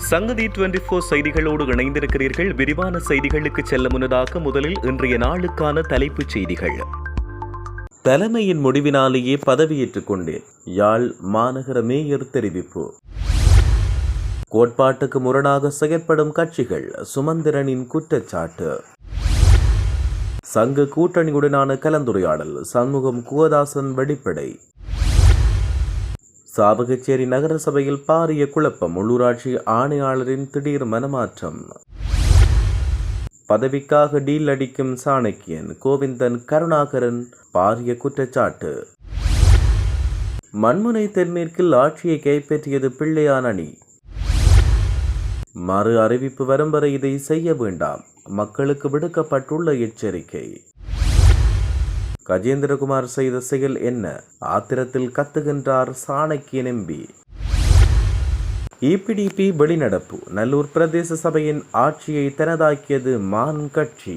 சங்கதி twenty four செய்திகளோடு இணைந்திருக்கிறீர்கள். விரிவான செய்திகளுக்கு செல்ல முன்னதாக முதலில் இன்றைய நாளுக்கான தலைப்புச் செய்திகள். தலைமையின் முடிவினாலேயே பதவியேற்றுக் கொண்டேன். யாழ் மாநகர மேயர் தெரிவிப்பு. கோட்பாட்டுக்கு முரணாக செயற்படும் கட்சிகள் சுமந்திரனின் குற்றச்சாட்டு. சங்க கூட்டணியுடனான கலந்துரையாடல் சண்முகம் குவதாசன் வெளிப்படை. சாவகச்சேரி நகர சபையில் பாரிய குழப்பம். உள்ளூராட்சி ஆணையாளரின் திடீர் மனமாற்றம். பதவிக்காக டீல் அடிக்கும் சாணக்கியன் கோவிந்தன் கருணாகரன் பாரிய குற்றச்சாட்டு. மண்முனை தென்மேற்கில் ஆட்சியை கைப்பற்றியது பிள்ளையான் அணி. மறு அறிவிப்பு வரும் வரை இதை செய்ய வேண்டாம். மக்களுக்கு விடுக்கப்பட்டுள்ள எச்சரிக்கை. கஜேந்திரகுமார் செய்த செயல் என்ன? ஆத்திரத்தில் கத்துகின்றார் சாணக்கிய நம்பி இபிடிபி வெளிநடப்பு. நல்லூர் பிரதேச சபையின் ஆட்சியை தனதாக்கியது மான் கட்சி.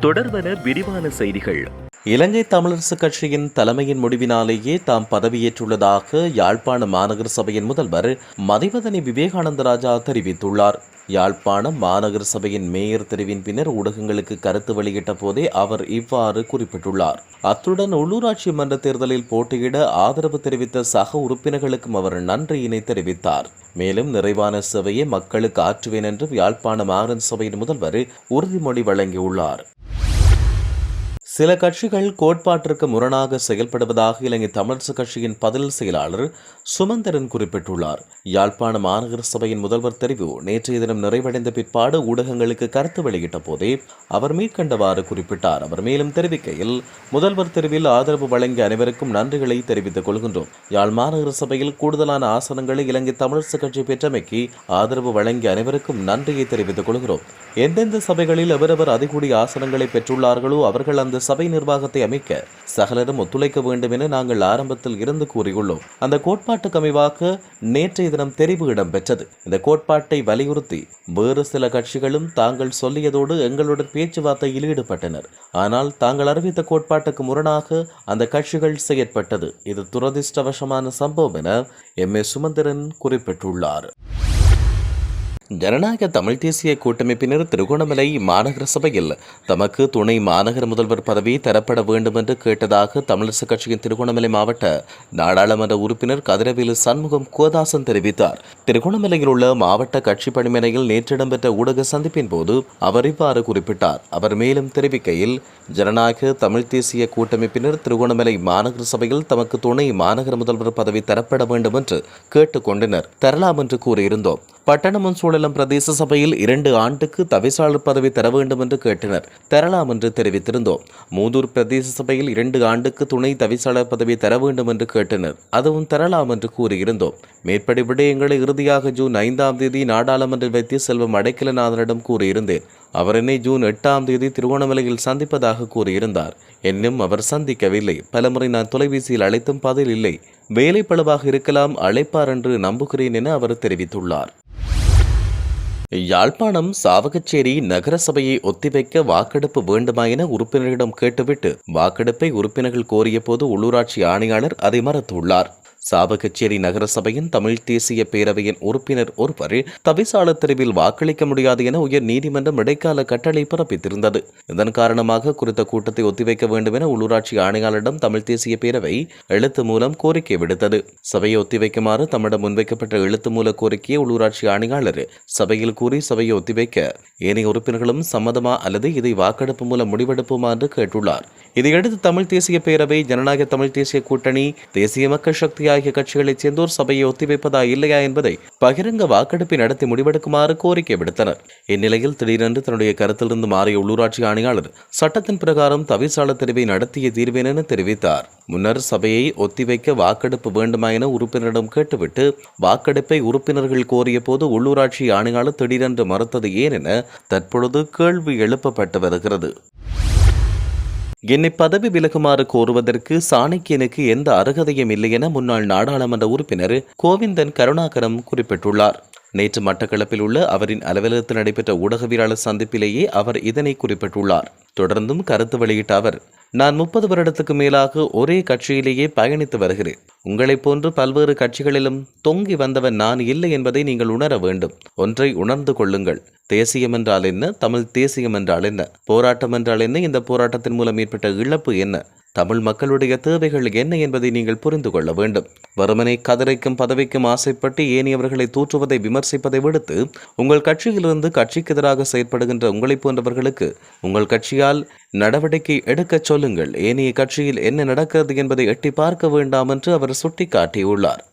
தொடர்வன விரிவான செய்திகள். இலங்கை தமிழரசு கட்சியின் தலைமையின் முடிவினாலேயே தாம் பதவியேற்றுள்ளதாக யாழ்ப்பாண மாநகர சபையின் முதல்வர் மதிவதனி விவேகானந்த ராஜா தெரிவித்துள்ளார். யாழ்ப்பாணம் மாநகர சபையின் மேயர் தெரிவின் பின்னர் ஊடகங்களுக்கு கருத்து வெளியிட்ட போதே அவர் இவ்வாறு குறிப்பிட்டுள்ளார். அத்துடன் உள்ளூராட்சி மன்ற தேர்தலில் போட்டியிட ஆதரவு தெரிவித்த சக உறுப்பினர்களுக்கும் அவர் நன்றியினை தெரிவித்தார். மேலும் நிறைவான சேவையை மக்களுக்கு ஆற்றுவேன் என்று யாழ்ப்பாண மாநகர சபையின் முதல்வர் உறுதிமொழி வழங்கியுள்ளார். சில கட்சிகள் கோட்பாட்டிற்கு முரணாக செயல்படுவதாக இலங்கை தமிழரசு கட்சியின் பதில் செயலாளர் சுமந்திரன் குறிப்பிட்டுள்ளார். யாழ்ப்பாண மாநகர சபையின் முதல்வர் தெரிவு நேற்றைய தினம் நிறைவடைந்த பிற்பாடு ஊடகங்களுக்கு கருத்து வெளியிட்ட போதே அவர் மேற்கண்டவாறு குறிப்பிட்டார். அவர் மேலும் தெரிவிக்கையில் முதல்வர் தெரிவில் ஆதரவு வழங்கிய அனைவருக்கும் நன்றிகளை தெரிவித்துக் கொள்கின்றோம். யாழ் மாநகர சபையில் கூடுதலான ஆசனங்களை இலங்கை தமிழரசு கட்சி பெற்றமைக்கு ஆதரவு வழங்கிய அனைவருக்கும் நன்றியை தெரிவித்துக் கொள்கிறோம். எந்தெந்த சபைகளில் எவரவர் அதிகூடிய ஆசனங்களை பெற்றுள்ளார்களோ அவர்கள் அந்த சபை நிர்வாகத்தை அமைக்க சகலரும் ஒத்துழைக்க வேண்டும் என நாங்கள் ஆரம்பத்தில் இருந்து கூறியுள்ளோம். அந்த கோட்பாட்டுக்கு அமைவாக நேற்றைய தினம் தெரிவு இடம்பெற்றது. இந்த கோட்பாட்டை வலியுறுத்தி வேறு சில கட்சிகளும் தாங்கள் சொல்லியதோடு எங்களுடன் பேச்சுவார்த்தையில் ஈடுபட்டனர். ஆனால் தாங்கள் அறிவித்த கோட்பாட்டுக்கு முரணாக அந்த கட்சிகள் செயற்பட்டது. இது துரதிர்ஷ்டவசமான சம்பவம் என எம். ஏ. சுமந்திரன் குறிப்பிட்டுள்ளார். ஜனநாயக தமிழ் தேசிய கூட்டமைப்பினர் திருகோணமலை மாநகர சபையில் தமக்கு துணை மாநகர முதல்வர் பதவி தரப்பட வேண்டும் என்று கேட்டதாக தமிழரசு கட்சியின் திருகோணமலை மாவட்ட நாடாளுமன்ற உறுப்பினர் கதிரவேலு சண்முகம் கோதாசன் தெரிவித்தார். திருகோணமலையில் உள்ள மாவட்ட கட்சி பணிமனையில் நேற்று இடம்பெற்ற ஊடக சந்திப்பின் போது அவர் இவ்வாறு குறிப்பிட்டார். அவர் மேலும் தெரிவிக்கையில் ஜனநாயக தமிழ் தேசிய கூட்டமைப்பினர் திருகோணமலை மாநகர சபையில் தமக்கு துணை மாநகர முதல்வர் பதவி தரப்பட வேண்டும் என்று கேட்டுக்கொண்டனர் தரலாம் என்று கூறியிருந்தோம். பட்டணமும் சூழலம் பிரதேச சபையில் இரண்டு ஆண்டுக்கு தவிசாளர் பதவி தர வேண்டும் என்று கேட்டனர். தரலாம் என்று தெரிவித்திருந்தோம். மூதூர் பிரதேச சபையில் இரண்டு ஆண்டுக்கு துணை தவிசாளர் பதவி தர வேண்டும் என்று கேட்டனர். அதுவும் தரலாம் என்று கூறியிருந்தோம். மேற்படி விடயங்களை இறுதியாக ஜூன் ஐந்தாம் தேதி நாடாளுமன்ற வைத்திய செல்வம் அடைக்கலநாதனிடம் கூறியிருந்தேன். அவர் என்னை ஜூன் எட்டாம் தேதி திருவோணமலையில் சந்திப்பதாக கூறியிருந்தார். என்னும் அவர் சந்திக்கவில்லை. பலமுறை நான் தொலைபேசியில் அழைத்தும் பதில் இல்லை. வேலை பளவாக இருக்கலாம் அழைப்பார் என்று நம்புகிறேன் என அவர் தெரிவித்துள்ளார். யாழ்ப்பாணம் சாவகச்சேரி நகரசபையை ஒத்திவைக்க வாக்கெடுப்பு வேண்டுமா என உறுப்பினரிடம் கேட்டுவிட்டு வாக்கெடுப்பை உறுப்பினர்கள் கோரிய போது உள்ளூராட்சி ஆணையாளர் அதை மறுத்துள்ளார். சாவகச்சேரி நகரசபையின் தமிழ் தேசிய பேரவையின் உறுப்பினர் ஒருவர் தவிசாளர் தெரிவில் வாக்களிக்க முடியாது என உயர் நீதிமன்றம் இடைக்கால கட்டளை பிறப்பித்திருந்தது. இதன் காரணமாக குறித்த கூட்டத்தை ஒத்திவைக்க வேண்டும் என உள்ளூராட்சி ஆணையாளரிடம் தமிழ் தேசிய பேரவை எழுத்து மூலம் கோரிக்கை விடுத்தது. சபையை ஒத்திவைக்குமாறு தம்மிடம் முன்வைக்கப்பட்ட எழுத்து மூல கோரிக்கையை உள்ளூராட்சி ஆணையாளர் சபையில் கூறி சபையை ஒத்திவைக்க ஏனைய உறுப்பினர்களும் சம்மதமா அல்லது இதை வாக்கெடுப்பு மூலம் முடிவெடுப்போமா என்று கேட்டுள்ளார். இதையடுத்து தமிழ் தேசிய பேரவை ஜனநாயக தமிழ் தேசிய கூட்டணி தேசிய மக்கள் சக்தி ஜனநாயக கட்சிகளைச் சேர்ந்தோர் சபையை ஒத்திவைப்பதா இல்லையா என்பதை பகிரங்க வாக்கெடுப்பை நடத்தி முடிவெடுக்குமாறு கோரிக்கை விடுத்தனர். இந்நிலையில் திடீரென்று தன்னுடைய கருத்திலிருந்து மாறிய உள்ளூராட்சி ஆணையாளர் சட்டத்தின் பிரகாரம் தவிசாளர் தெரிவை நடத்திய தீர்வேன் என தெரிவித்தார். முன்னர் சபையை ஒத்திவைக்க வாக்கெடுப்பு வேண்டுமா என உறுப்பினரிடம் கேட்டுவிட்டு வாக்கெடுப்பை உறுப்பினர்கள் கோரிய போது உள்ளூராட்சி ஆணையாளர் திடீரென்று மறுத்தது ஏன் என தற்பொழுது கேள்வி எழுப்பப்பட்டு வருகிறது. என்னை பதவி விலகுமாறு கோருவதற்கு சாணக்கியனுக்கு எந்த அருகதையும் இல்லை என முன்னாள் நாடாளுமன்ற உறுப்பினர் கோவிந்தன் கருணாகரம் குறிப்பிட்டுள்ளார். நேற்று மட்டக்களப்பில் உள்ள அவரின் அலுவலகத்தில் நடைபெற்ற ஊடகவியலாளர் சந்திப்பிலேயே அவர் இதனை குறிப்பிட்டுள்ளார். தொடர்ந்தும் கருத்து வெளியிட்ட அவர் நான் முப்பது வருடத்துக்கு மேலாக ஒரே கட்சியிலேயே பயணித்து வருகிறேன். உங்களைப் போன்று பல்வேறு கட்சிகளிலும் தொங்கி வந்தவன் நான் இல்லை என்பதை நீங்கள் உணர வேண்டும். ஒன்றை உணர்ந்து கொள்ளுங்கள். தேசியம் என்றால் என்ன? தமிழ் தேசியம் என்றால் என்ன? போராட்டம் என்றால் என்ன? இந்த போராட்டத்தின் மூலம் ஏற்பட்ட இழப்பு என்ன? தமிழ் மக்களுடைய தேவைகள் என்ன என்பதை நீங்கள் புரிந்து கொள்ள வேண்டும். வறுமனை கதிரைக்கும் பதவிக்கும் ஆசைப்பட்டு ஏனியவர்களை தூற்றுவதை விமர்சிப்பதை விடுத்து உங்கள் கட்சியிலிருந்து கட்சிக்கு எதிராக செயற்படுகின்ற உங்களை போன்றவர்களுக்கு உங்கள் கட்சியால் நடவடிக்கை எடுக்கச் சொல்லுங்கள். ஏனைய கட்சியில் என்ன நடக்கிறது என்பதை எட்டி பார்க்க வேண்டாம் என்று அவர் சுட்டிக்காட்டியுள்ளார்.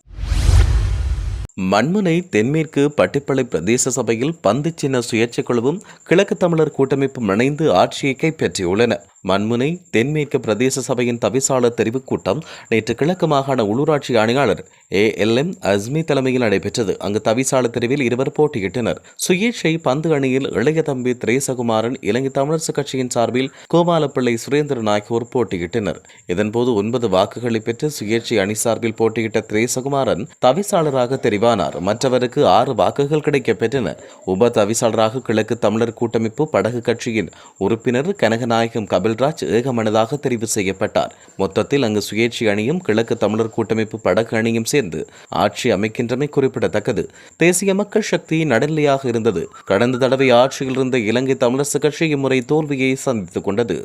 மண்முனை தென்மேற்கு பட்டிப்பளை பிரதேச சபையில் பந்து சின்ன சுயேட்சை குழுவும் கிழக்கு தமிழர் கூட்டமைப்பும் இணைந்து ஆட்சியை கைப்பற்றியுள்ளன. மண்முனை தென்மேற்கு பிரதேச சபையின் தவிசாளர் தெரிவுக் கூட்டம் நேற்று கிழக்கு மாகாண உள்ளூராட்சி ஆணையாளர் ஏ எல் எம் அஸ்மி தலைமையில் நடைபெற்றது. அங்கு தவிசாளர் தெரிவில் இருவர் போட்டியிட்டனர். சுயேட்சை பந்து அணியில் இளைய தம்பி திரேசகுமாரன் இலங்கை தமிழர் கட்சியின் சார்பில் கோபாலப்பிள்ளை சுரேந்திரன் ஆகியோர் போட்டியிட்டனர். இதன்போது ஒன்பது வாக்குகளை பெற்று சுயேட்சை அணி சார்பில் போட்டியிட்ட திரேசகுமாரன் தவிசாளராக தெரிவானார் மற்றவருக்கு ஆறு வாக்குகள் கிடைக்கப்பெற்றன உப தவிசாளராக கிழக்கு தமிழர் கூட்டமைப்பு படகு கட்சியின் உறுப்பினர் கனகநாயகம் கபில்ராஜ் ஏகமனதாக தெரிவு செய்யப்பட்டார். மொத்தத்தில் அங்கு சுயேட்சை அணியும் கிழக்கு தமிழர் கூட்டமைப்பு படகு அணியும் சேர்ந்து ஆட்சி அமைக்கின்றமை குறிப்பிடத்தக்கது. தேசிய மக்கள் சக்தி நடுநிலையாக இருந்தது. கடந்த தடவை ஆட்சியில் இருந்த இலங்கை தமிழரசு கட்சி இம்முறை தோல்வியை சந்தித்துக் கொண்டது.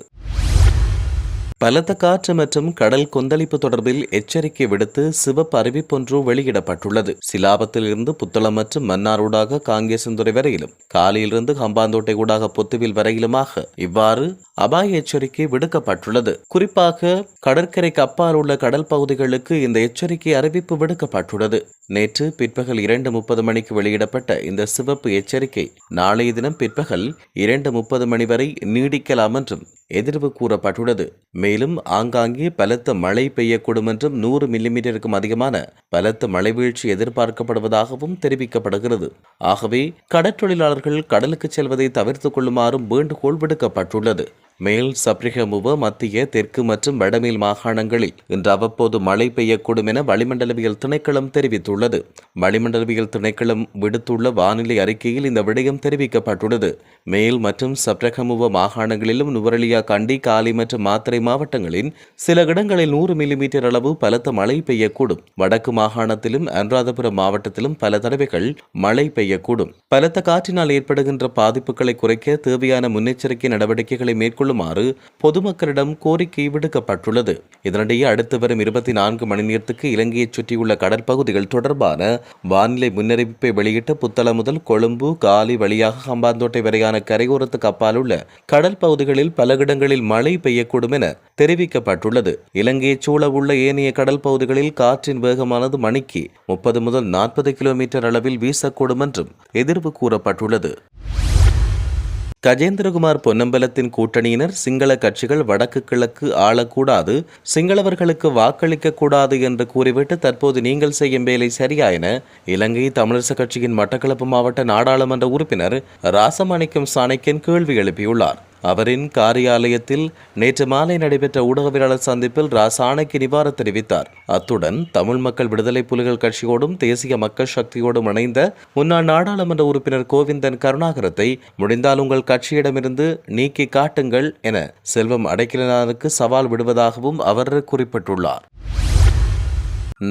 பலத்த காற்று மற்றும் கடல் கொந்தளிப்பு தொடர்பில் எச்சரிக்கை விடுத்து சிவப்பு அறிவிப்பொன்று வெளியிடப்பட்டுள்ளது. சிலாபத்தில் இருந்து புத்தளம் மற்றும் மன்னாரூடாக காங்கேசந்துறை வரையிலும் காலையிலிருந்து ஹம்பாந்தோட்டை ஊடாக பொத்துவில் வரையிலுமாக இவ்வாறு அபாய எச்சரிக்கை விடுக்கப்பட்டுள்ளது. குறிப்பாக கடற்கரைக்கு அப்பால் உள்ள கடல் பகுதிகளுக்கு இந்த எச்சரிக்கை அறிவிப்பு விடுக்கப்பட்டுள்ளது. நேற்று பிற்பகல் இரண்டு முப்பது மணிக்கு வெளியிடப்பட்ட இந்த சிவப்பு எச்சரிக்கை நாளைய தினம் பிற்பகல் இரண்டு முப்பது மணி வரை நீடிக்கலாம் என்றும் எதிர்வு கூறப்பட்டுள்ளது. மேலும் ஆங்காங்கே பலத்த மழை பெய்யக்கூடும் என்றும் நூறு மில்லிமீட்டருக்கும் அதிகமான பலத்த மழை வீழ்ச்சி எதிர்பார்க்கப்படுவதாகவும் தெரிவிக்கப்படுகிறது. ஆகவே கடற்றொழிலாளர்கள் கடலுக்கு செல்வதை தவிர்த்துக் கொள்ளுமாறும் வேண்டுகோள் விடுக்கப்பட்டுள்ளது. மேல் சப்ரிகமுவ மத்திய தெற்கு மற்றும் வடமேல் மாகாணங்களில் இன்று அவ்வப்போது மழை பெய்யக்கூடும் என வளிமண்டலவியல் திணைக்களம் தெரிவித்துள்ளது. வளிமண்டலவியல் திணைக்களம் விடுத்துள்ள வானிலை அறிக்கையில் இந்த விடயம் தெரிவிக்கப்பட்டுள்ளது. மேல் மற்றும் சப்ரகமுவ மாகாணங்களிலும் நுவரலியா கண்டி காலி மற்றும் மாத்திரை மாவட்டங்களின் சில இடங்களில் நூறு மில்லிமீட்டர் அளவு பலத்த மழை பெய்யக்கூடும். வடக்கு மாகாணத்திலும் அனுராதபுரம் மாவட்டத்திலும் பல தடவைகள் மழை பெய்யக்கூடும். பலத்த காற்றினால் ஏற்படுகின்ற பாதிப்புகளை குறைக்க தேவையான முன்னெச்சரிக்கை நடவடிக்கைகளை மேற்கொள்ள கொள்ளுமாறு பொதுமக்களிடம் கோரிக்கை விடுக்கப்பட்டுள்ளது. இதனிடையே அடுத்து வரும் இருபத்தி நான்கு மணி நேரத்துக்கு இலங்கையைச் சுற்றியுள்ள கடற்பகுதிகள் தொடர்பான வானிலை முன்னறிவிப்பை வெளியிட்ட புத்தள முதல் கொழும்பு காலி வழியாக ஹம்பாந்தோட்டை வரையான கரையோரத்துக்கு அப்பால் உள்ள கடல் பகுதிகளில் பல இடங்களில் மழை பெய்யக்கூடும் என தெரிவிக்கப்பட்டுள்ளது. இலங்கையை சூழ உள்ள ஏனைய கடல் பகுதிகளில் காற்றின் வேகமானது மணிக்கு முப்பது முதல் நாற்பது கிலோமீட்டர் அளவில் வீசக்கூடும் என்றும் எதிர்வு கூறப்பட்டுள்ளது. கஜேந்திரகுமார் பொன்னம்பலத்தின் கூட்டணியினர் சிங்கள கட்சிகள் வடக்கு கிழக்கு ஆளக்கூடாது சிங்களவர்களுக்கு வாக்களிக்க கூடாது என்று கூறிவிட்டு தற்போது நீங்கள் செய்யும் வேலை சரியா என இலங்கை தமிழரசு கட்சியின் மட்டக்களப்பு மாவட்ட நாடாளுமன்ற உறுப்பினர் ராசமாணிக்கம் சாணக்கியன் கேள்வி எழுப்பியுள்ளார். அவரின் காரியாலயத்தில் நேற்று மாலை நடைபெற்ற ஊடகவியலாளர் சந்திப்பில் ராசாணைக்கு நிவார தெரிவித்தார். அத்துடன் தமிழ் மக்கள் விடுதலை புலிகள் கட்சியோடும் தேசிய மக்கள் சக்தியோடும் இணைந்த முன்னாள் நாடாளுமன்ற உறுப்பினர் கோவிந்தன் கருணாகரத்தை முடிந்தால் உங்கள் கட்சியிடமிருந்து நீக்கி காட்டுங்கள் என செல்வம் அடைக்கலனாருக்கு சவால் விடுவதாகவும் அவர் குறிப்பிட்டுள்ளார்.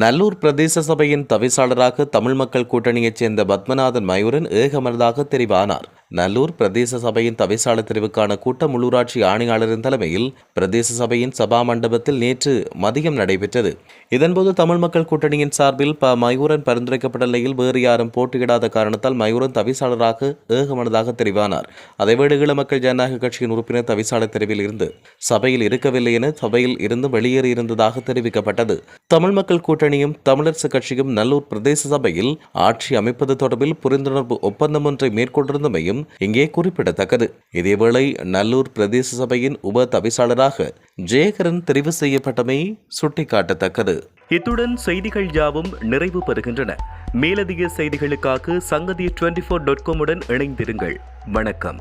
நல்லூர் பிரதேச சபையின் தவிசாளராக தமிழ் மக்கள் கூட்டணியைச் சேர்ந்த பத்மநாதன் மயூரன் ஏகமனதாக தெரிவானார். நல்லூர் பிரதேச சபையின் தவிசாளர் தெரிவுக்கான கூட்டம் உள்ளூராட்சி ஆணையாளரின் தலைமையில் பிரதேச சபையின் சபா மண்டபத்தில் நேற்று மதியம் நடைபெற்றது. இதன்போது தமிழ் மக்கள் கூட்டணியின் சார்பில் ப மயூரன் பரிந்துரைக்கப்பட்ட நிலையில் வேறு யாரும் போட்டியிடாத காரணத்தால் மயூரன் தவிசாளராக ஏகமனதாக தெரிவானார். அதேவேளை ஈழ மக்கள் ஜனநாயக கட்சியின் உறுப்பினர் தவிசாளர் தெரிவில் இருந்து சபையில் இருக்கவில்லை என சபையில் இருந்து வெளியேறியிருந்ததாக தெரிவிக்கப்பட்டது. தமிழ் மக்கள் கூட்டணியும் தமிழரசு கட்சியும் நல்லூர் பிரதேச சபையில் ஆட்சி அமைப்பது தொடர்பில் புரிந்துணர்வு ஒப்பந்தம் ஒன்றை மேற்கொண்டிருந்தமையும் இங்கே குறிப்பிடத்தக்கது. இதேவேளை நல்லூர் பிரதேச சபையின் உப தவிசாளராக ஜெயகரன் தெரிவு செய்யப்பட்டமை சுட்டிக்காட்டத்தக்கது. இத்துடன் செய்திகள் யாவும் நிறைவு பெறுகின்றன. மேலதிக செய்திகளுக்காக சங்கதி டுவெண்டி ஃபோர் டாட் காமுடன் இணைந்திருங்கள். வணக்கம்.